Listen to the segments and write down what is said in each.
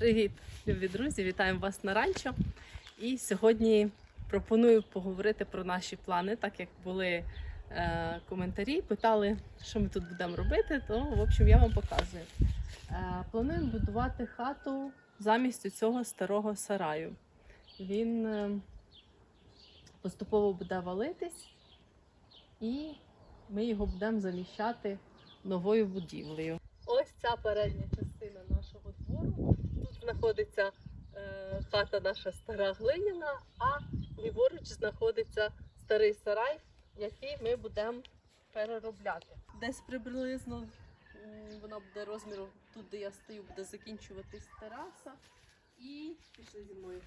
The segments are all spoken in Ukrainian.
Привіт, любі друзі! Вітаємо вас на ранчо. І сьогодні пропоную поговорити про наші плани, так як були е, коментарі, питали, що ми тут будемо робити, то в общем я вам показую. Е, плануємо будувати хату замість цього старого сараю. Він е, поступово буде валитись, і ми його будемо заміщати новою будівлею. Ось ця передня знаходиться е, хата наша стара глиняна, а ліворуч знаходиться старий сарай, який ми будемо переробляти. Десь приблизно вона буде розміру тут, де я стою, буде закінчуватись тераса. І пішли зі мною.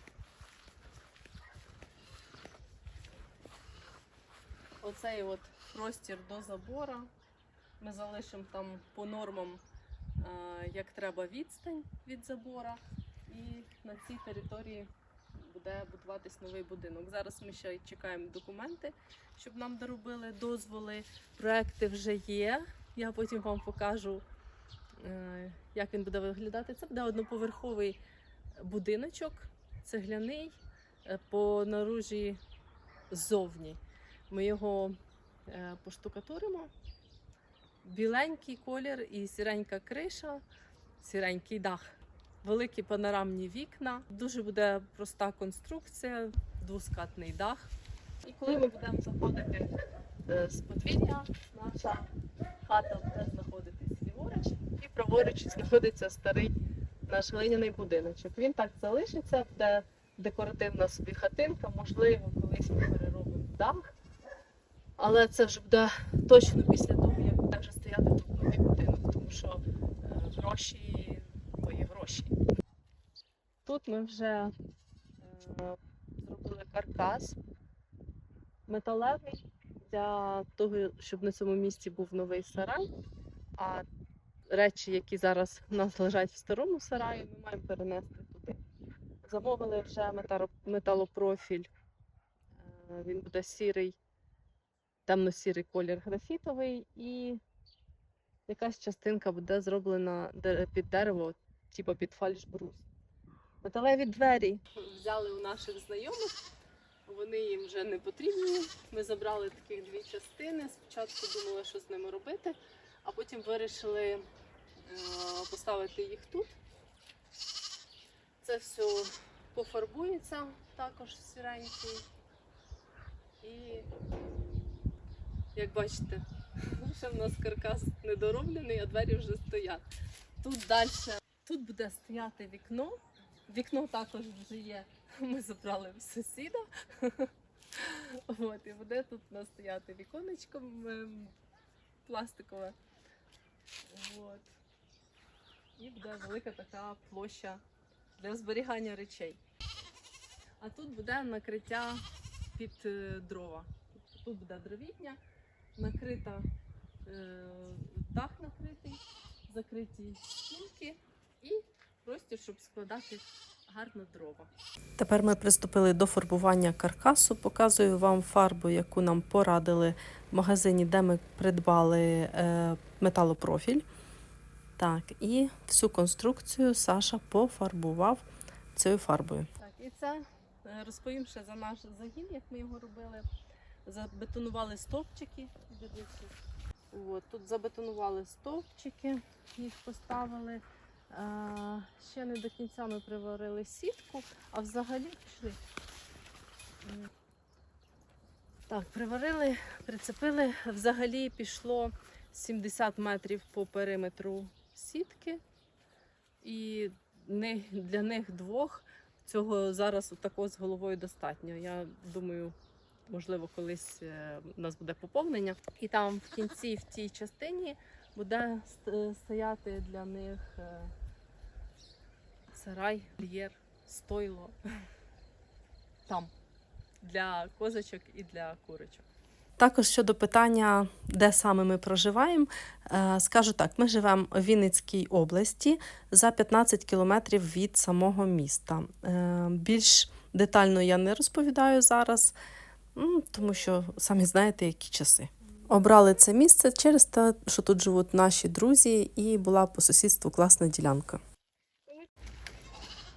Оцей от простір до забора. Ми залишимо там по нормам, як треба відстань від забора. І на цій території буде будуватись новий будинок. Зараз ми ще чекаємо документи, щоб нам доробили дозволи. Проекти вже є. Я потім вам покажу, е, як він буде виглядати. Це буде одноповерховий будиночок, цегляний е, по наружі ззовні. Ми його е, поштукатуримо. Біленький колір і сіренька криша, сіренький дах, великі панорамні вікна. Дуже буде проста конструкція, двоскатний дах. І коли ми будемо заходити е, з подвір'я, наша хата буде знаходитись ліворуч, і праворуч знаходиться старий наш глиняний будиночок. Він так залишиться, буде декоративна собі хатинка, можливо, колись ми переробимо дах. Але це вже буде точно після будинок, тому що е, гроші то є гроші. Тут ми вже е, зробили каркас металевий для того, щоб на цьому місці був новий сарай. А речі, які зараз у нас лежать в старому сараї, ми маємо перенести туди. Замовили вже металопрофіль. Е, Він буде сірий темно-сірий колір графітовий, і якась частинка буде зроблена під дерево, типу під фальшбрус. Металеві двері взяли у наших знайомих, вони їм вже не потрібні. Ми забрали таких дві частини. Спочатку думали, що з ними робити, а потім вирішили е, поставити їх тут. Це все пофарбується також сіренький. І як бачите, ще в нас каркас недороблений, а двері вже стоять. Тут далі, тут буде стояти вікно. Вікно також вже є. Ми забрали в сусіда. От, і буде тут у нас стояти віконечко пластикове. От. І буде велика така площа для зберігання речей. А тут буде накриття під е, дрова. Тут буде дровітня накрита, е, дах накритий, закриті стінки і простір, щоб складати гарно дрова. Тепер ми приступили до фарбування каркасу. Показую вам фарбу, яку нам порадили в магазині, де ми придбали е, металопрофіль. Так, і всю конструкцію Саша пофарбував цією фарбою. Так, і це е, розповім ще за наш загін, як ми його робили. Забетонували стовпчики. От, тут забетонували стовпчики, їх поставили. А, ще не до кінця ми приварили сітку, а взагалі пішли. Так, приварили, прицепили. Взагалі пішло 70 метрів по периметру сітки. І для них двох цього зараз такого з головою достатньо. Я думаю, можливо, колись е, у нас буде поповнення. І там в кінці, в тій частині, буде стояти для них е, сарай, вольєр, стойло. Там. Для козочок і для курочок. Також щодо питання, де саме ми проживаємо, е, скажу так: ми живемо в Вінницькій області за 15 кілометрів від самого міста. Е, Більш детально я не розповідаю зараз, тому що самі знаєте, які часи. Обрали це місце через те, що тут живуть наші друзі, і була по сусідству класна ділянка.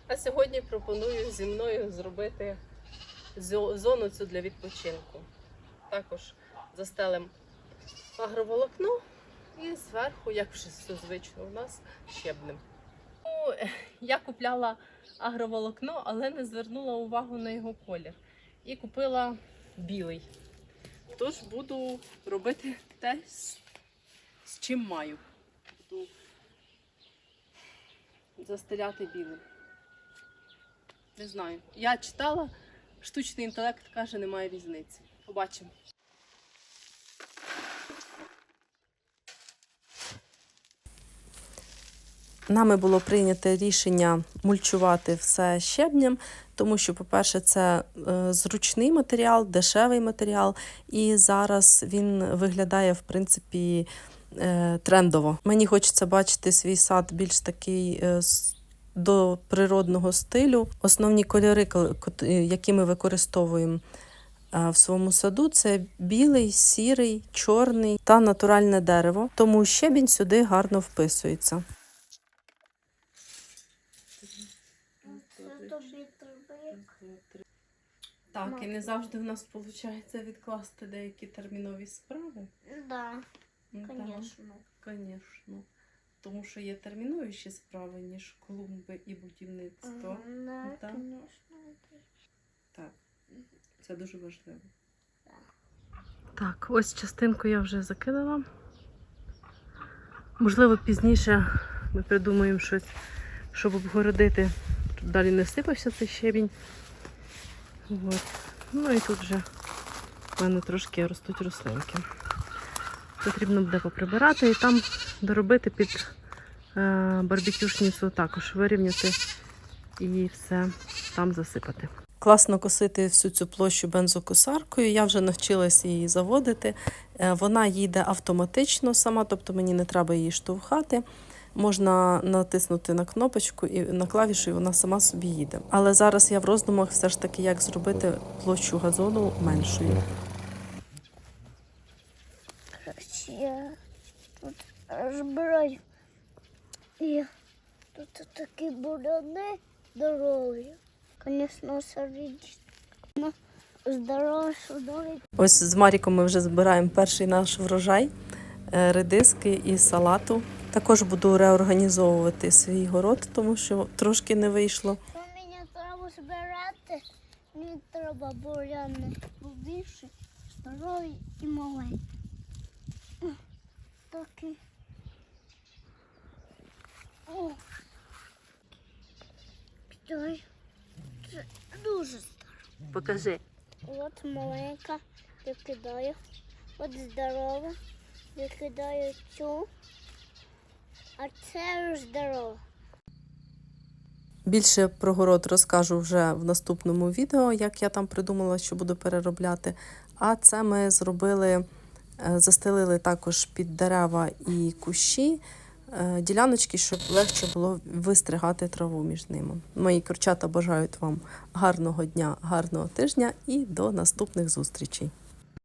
А сьогодні пропоную зі мною зробити зону цю для відпочинку. Також застелим агроволокно і зверху, як вже все звично у нас, щебнем. Ну, я купляла агроволокно, але не звернула увагу на його колір. І купила білий. Тож буду робити те, з- чим маю. Буду застеляти білим. Не знаю. Я читала, штучний інтелект каже, немає різниці. Побачимо. Нами було прийнято рішення мульчувати все щебнем, тому що, по-перше, це е, зручний матеріал, дешевий матеріал, і зараз він виглядає, в принципі, е, трендово. Мені хочеться бачити свій сад більш такий. е, До природного стилю. Основні кольори, які ми використовуємо в своєму саду, це білий, сірий, чорний та натуральне дерево. Тому щебінь сюди гарно вписується. Це тобі треба як Так, і не завжди в нас виходить відкласти деякі термінові справи. Да, Ну, звісно. Звісно. Тому що є терміновіші справи, ніж клумби і будівництво. Да, Так. Так, це дуже важливо. Так, ось частинку я вже закидала. Можливо, пізніше ми придумаємо щось, щоб обгородити, щоб далі не сипався цей щебінь. От. Ну і тут вже в мене трошки ростуть рослинки. Потрібно буде поприбирати і там доробити під е, барбекюшницю також вирівняти і все там засипати. Класно косити всю цю площу бензокосаркою. Я вже навчилася її заводити. Е, Вона їде автоматично сама, тобто мені не треба її штовхати. Можна натиснути на кнопочку і на клавішу, і вона сама собі їде. Але зараз я в роздумах все ж таки, як зробити площу газону меншою. Я тут розбираю. І тут такі буряни здорові. Звісно, сердечко. Здорове, здорове. Ось з Маріком ми вже збираємо перший наш врожай е, редиски і салату. Також буду реорганізовувати свій город, тому що трошки не вийшло. Мені треба збирати, мені треба буряни побільше, здорові і маленькі. Такі. О. Підай. Це дуже здорово. Покажи. От маленька, викидаю. От здорова, викидаю цю. А це здорова. Більше про город розкажу вже в наступному відео, як я там придумала, що буду переробляти. А це ми зробили, е, застелили також під дерева і кущі е, діляночки, щоб легше було вистригати траву між ними. Мої курчата бажають вам гарного дня, гарного тижня і до наступних зустрічей.